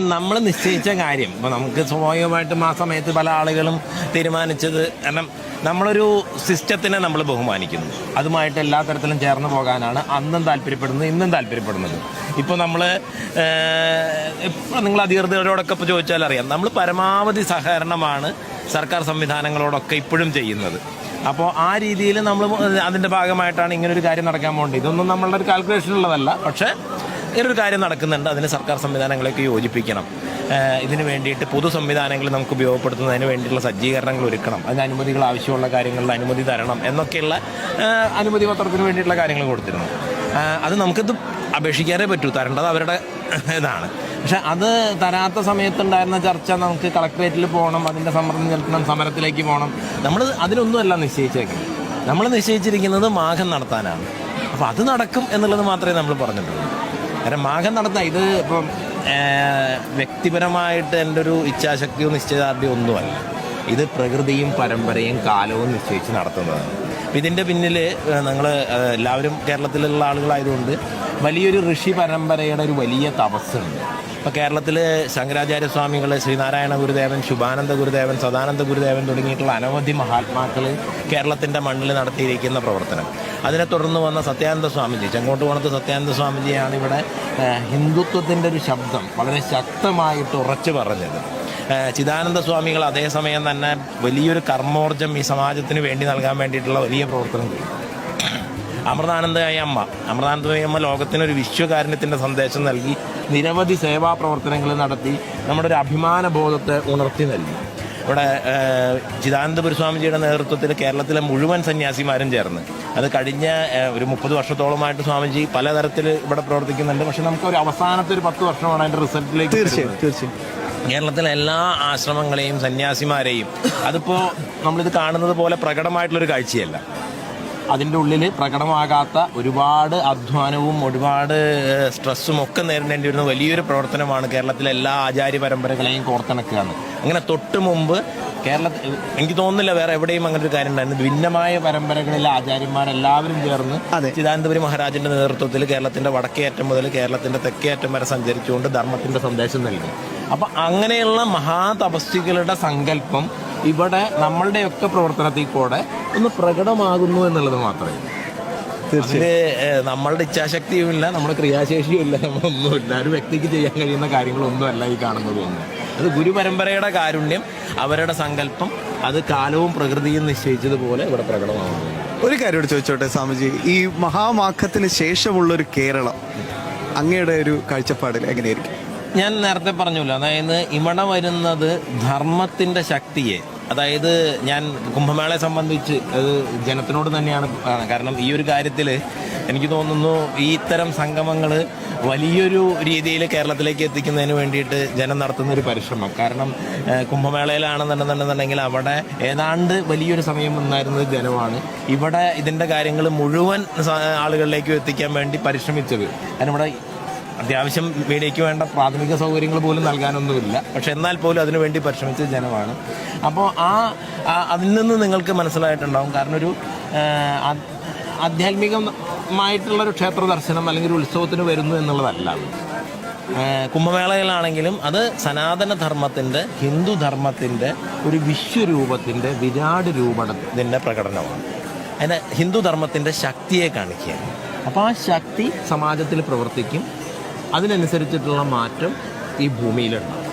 നമ്മൾ നിശ്ചയിച്ച കാര്യം. ഇപ്പോൾ നമുക്ക് സ്വാഭാവികമായിട്ടും ആ സമയത്ത് പല ആളുകളും തീരുമാനിച്ചത് കാരണം നമ്മളൊരു സിസ്റ്റത്തിനെ നമ്മൾ ബഹുമാനിക്കുന്നു. അതുമായിട്ട് എല്ലാ തരത്തിലും ചേർന്ന് പോകാനാണ് അന്നും താല്പര്യപ്പെടുന്നത് ഇന്നും താല്പര്യപ്പെടുന്നത്. ഇപ്പോൾ നമ്മൾ ഇപ്പോൾ നിങ്ങൾ അധികൃതരോടൊക്കെ ഇപ്പോൾ ചോദിച്ചാൽ അറിയാം. നമ്മൾ പരമാവധി സഹകരണമാണ് സർക്കാർ സംവിധാനങ്ങളോടൊക്കെ ഇപ്പോഴും ചെയ്യുന്നത്. അപ്പോൾ ആ രീതിയിൽ നമ്മൾ അതിന്റെ ഭാഗമായിട്ടാണ് ഇങ്ങനൊരു കാര്യം നടക്കാൻ പോകേണ്ടത്. ഇതൊന്നും നമ്മളുടെ ഒരു കാൽക്കുലേഷൻ ഉള്ളതല്ല പക്ഷേ ഇങ്ങനൊരു കാര്യം നടക്കുന്നുണ്ട്. അതിന് സർക്കാർ സംവിധാനങ്ങളൊക്കെ യോജിപ്പിക്കണം. ഇതിനു വേണ്ടിയിട്ട് പൊതു സംവിധാനങ്ങൾ നമുക്ക് ഉപയോഗപ്പെടുത്തുന്നതിന് വേണ്ടിയിട്ടുള്ള സജ്ജീകരണങ്ങൾ ഒരുക്കണം. അതിന് അനുമതികൾ ആവശ്യമുള്ള കാര്യങ്ങളിൽ അനുമതി തരണം എന്നൊക്കെയുള്ള അനുമതി പത്രത്തിന് വേണ്ടിയിട്ടുള്ള കാര്യങ്ങൾ കൊടുത്തിരുന്നു. അത് നമുക്കിത് അപേക്ഷിക്കാനേ പറ്റൂ. തരേണ്ടത് അവരുടെ ഇതാണ്. പക്ഷെ അത് തരാത്ത സമയത്തുണ്ടായിരുന്ന ചർച്ച നമുക്ക് കളക്ട്രേറ്റിൽ പോകണം അതിന്റെ സമ്മർദ്ദം ചെലുത്തണം സമരത്തിലേക്ക് പോകണം. നമ്മൾ അതിനൊന്നുമല്ല നിശ്ചയിച്ചേക്കുന്നത്. നമ്മൾ നിശ്ചയിച്ചിരിക്കുന്നത് മാഘം നടത്താനാണ്. അപ്പോൾ അത് നടക്കും എന്നുള്ളത് മാത്രമേ നമ്മൾ പറഞ്ഞിട്ടുള്ളൂ. കാരണം മാഘം നടന്ന ഇത് ഇപ്പം വ്യക്തിപരമായിട്ട് എന്റെ ഒരു ഇച്ഛാശക്തിയോ നിശ്ചയദാർഢ്യമോ ഒന്നുമല്ല. ഇത് പ്രകൃതിയും പരമ്പരയും കാലവും നിശ്ചയിച്ച് നടത്തുന്നതാണ്. ഇതിന്റെ പിന്നിൽ നിങ്ങൾ എല്ലാവരും കേരളത്തിലുള്ള ആളുകളായതുകൊണ്ട് വലിയൊരു ഋഷി പരമ്പരയുടെ ഒരു വലിയ തപസ്സുണ്ട്. ഇപ്പോൾ കേരളത്തിൽ ശങ്കരാചാര്യ സ്വാമികൾ ശ്രീനാരായണ ഗുരുദേവൻ ശുഭാനന്ദ ഗുരുദേവൻ സദാനന്ദ ഗുരുദേവൻ തുടങ്ങിയിട്ടുള്ള അനവധി മഹാത്മാക്കൾ കേരളത്തിന്റെ മണ്ണിൽ നടത്തിയിരിക്കുന്ന പ്രവർത്തനം. അതിനെ തുടർന്ന് വന്ന സത്യാനന്ദ സ്വാമിജി ചെങ്കോട്ടുകോണത്ത് സത്യാനന്ദ സ്വാമിജിയാണ് ഇവിടെ ഹിന്ദുത്വത്തിന്റെ ഒരു ശബ്ദം വളരെ ശക്തമായിട്ട് ഉറച്ചു പറഞ്ഞത്. ചിദാനന്ദ സ്വാമികൾ അതേസമയം തന്നെ വലിയൊരു കർമ്മോർജം ഈ സമാജത്തിന് വേണ്ടി നൽകാൻ വേണ്ടിയിട്ടുള്ള വലിയ പ്രവർത്തനം ചെയ്തു. അമൃതാനന്ദയായ അമ്മ. അമൃതാനന്ദയായ അമ്മ ലോകത്തിനൊരു വിശ്വകാരുണ്യത്തിന്റെ സന്ദേശം നൽകി നിരവധി സേവാ പ്രവർത്തനങ്ങൾ നടത്തി നമ്മുടെ ഒരു അഭിമാന ബോധത്തെ ഉണർത്തി നൽകി. ഇവിടെ ഏഹ്, ചിദാനന്ദപുര സ്വാമിജിയുടെ നേതൃത്വത്തിൽ കേരളത്തിലെ മുഴുവൻ സന്യാസിമാരും ചേർന്ന്. അത് കഴിഞ്ഞ ഒരു മുപ്പത് വർഷത്തോളമായിട്ട് സ്വാമിജി പലതരത്തിൽ ഇവിടെ പ്രവർത്തിക്കുന്നുണ്ട്. പക്ഷെ നമുക്ക് ഒരു അവസാനത്തെ ഒരു പത്ത് വർഷമാണ് അതിന്റെ റിസൾട്ടിലേക്ക് തീർച്ചയായും തീർച്ചയായും. കേരളത്തിലെ എല്ലാ ആശ്രമങ്ങളെയും സന്യാസിമാരെയും അതിപ്പോൾ നമ്മളിത് കാണുന്നത് പോലെ പ്രകടമായിട്ടുള്ളൊരു കാഴ്ചയല്ല. അതിന്റെ ഉള്ളിൽ പ്രകടമാകാത്ത ഒരുപാട് അധ്വാനവും ഒരുപാട് സ്ട്രെസ്സും ഒക്കെ നേരിടേണ്ടി വരുന്ന വലിയൊരു പ്രവർത്തനമാണ് കേരളത്തിലെ എല്ലാ ആചാര്യ പരമ്പരകളെയും കോർത്തിണക്കുകയാണ്. അങ്ങനെ തൊട്ട് മുമ്പ് കേരളത്തിൽ എനിക്ക് തോന്നുന്നില്ല വേറെ എവിടെയും അങ്ങനെ ഒരു കാര്യം ഉണ്ടായിരുന്നു ഭിന്നമായ പരമ്പരകളിലെ ആചാര്യന്മാരെല്ലാവരും ചേർന്ന് ചിദാനന്തപുരി ചിദാനന്ദപുരി മഹാരാജന്റെ നേതൃത്വത്തിൽ കേരളത്തിന്റെ വടക്കേ അറ്റം മുതൽ കേരളത്തിന്റെ തെക്കേ അറ്റം വരെ സഞ്ചരിച്ചുകൊണ്ട് ധർമ്മത്തിന്റെ സന്ദേശം നൽകി. അപ്പൊ അങ്ങനെയുള്ള മഹാതപസ്വികളുടെ സങ്കല്പം ഇവിടെ നമ്മളുടെയൊക്കെ പ്രവർത്തനത്തിൽ കൂടെ ഒന്ന് പ്രകടമാകുന്നു എന്നുള്ളത് മാത്രമേ തീർച്ചയായും. നമ്മളുടെ ഇച്ഛാശക്തിയും ഇല്ല നമ്മുടെ ക്രിയാശേഷിയും ഇല്ല നമ്മളൊന്നുമില്ല ഒരു വ്യക്തിക്ക് ചെയ്യാൻ കഴിയുന്ന കാര്യങ്ങളൊന്നുമല്ല ഈ കാണുന്നതൊന്നും അത് ഗുരുപരമ്പരയുടെ കാരുണ്യം അവരുടെ സങ്കല്പം അത് കാലവും പ്രകൃതിയും നിശ്ചയിച്ചതുപോലെ ഇവിടെ പ്രകടമാകുന്നു. ഒരു കാര്യം ഇവിടെ ചോദിച്ചോട്ടെ സ്വാമിജി ഈ മഹാമാക്കത്തിന് ശേഷമുള്ള ഒരു കേരളം അങ്ങയുടെ ഒരു കാഴ്ചപ്പാടിൽ എങ്ങനെയായിരിക്കും? ഞാൻ നേരത്തെ പറഞ്ഞല്ലോ അതായത് ഇവിടെ വരുന്നത് ധർമ്മത്തിന്റെ ശക്തിയെ അതായത് ഞാൻ കുംഭമേളയെ സംബന്ധിച്ച് അത് ജനത്തിനോട് തന്നെയാണ് കാരണം ഈ ഒരു കാര്യത്തിൽ എനിക്ക് തോന്നുന്നു ഈ ഇത്തരം സംഗമങ്ങൾ വലിയൊരു രീതിയിൽ കേരളത്തിലേക്ക് എത്തിക്കുന്നതിന് വേണ്ടിയിട്ട് ജനം നടത്തുന്ന ഒരു പരിശ്രമം. കാരണം കുംഭമേളയിലാണെന്നുണ്ടെന്നുണ്ടെന്നുണ്ടെങ്കിൽ അവിടെ ഏതാണ്ട് വലിയൊരു സമയം ഉണ്ടായിരുന്നത് ജനമാണ്. ഇവിടെ ഇതിന്റെ കാര്യങ്ങൾ മുഴുവൻ ആളുകളിലേക്കും എത്തിക്കാൻ വേണ്ടി പരിശ്രമിച്ചത്. കാരണം ഇവിടെ അത്യാവശ്യം മീഡിയയ്ക്ക് വേണ്ട പ്രാഥമിക സൗകര്യങ്ങൾ പോലും നൽകാനൊന്നുമില്ല. പക്ഷെ എന്നാൽ പോലും അതിനുവേണ്ടി പരിശ്രമിച്ച ജനമാണ്. അപ്പോൾ ആ അതിൽ നിന്ന് നിങ്ങൾക്ക് മനസ്സിലായിട്ടുണ്ടാവും. കാരണം ഒരു ആധ്യാത്മികമായിട്ടുള്ളൊരു ക്ഷേത്ര ദർശനം അല്ലെങ്കിൽ ഒരു ഉത്സവത്തിന് വരുന്നു എന്നുള്ളതല്ല കുംഭമേളയിലാണെങ്കിലും അത് സനാതനധർമ്മത്തിന്റെ ഹിന്ദുധർമ്മത്തിന്റെ ഹിന്ദു ധർമ്മത്തിന്റെ ഒരു വിശ്വരൂപത്തിന്റെ വിരാട് രൂപത്തിന്റെ പ്രകടനമാണ്. അതിന് ഹിന്ദുധർമ്മത്തിന്റെ ശക്തിയെ കാണിക്കുകയാണ്. അപ്പോൾ ആ ശക്തി സമാജത്തിൽ പ്രവർത്തിക്കും. അതിനനുസരിച്ചിട്ടുള്ള മാറ്റം ഈ ഭൂമിയിലുണ്ടാവും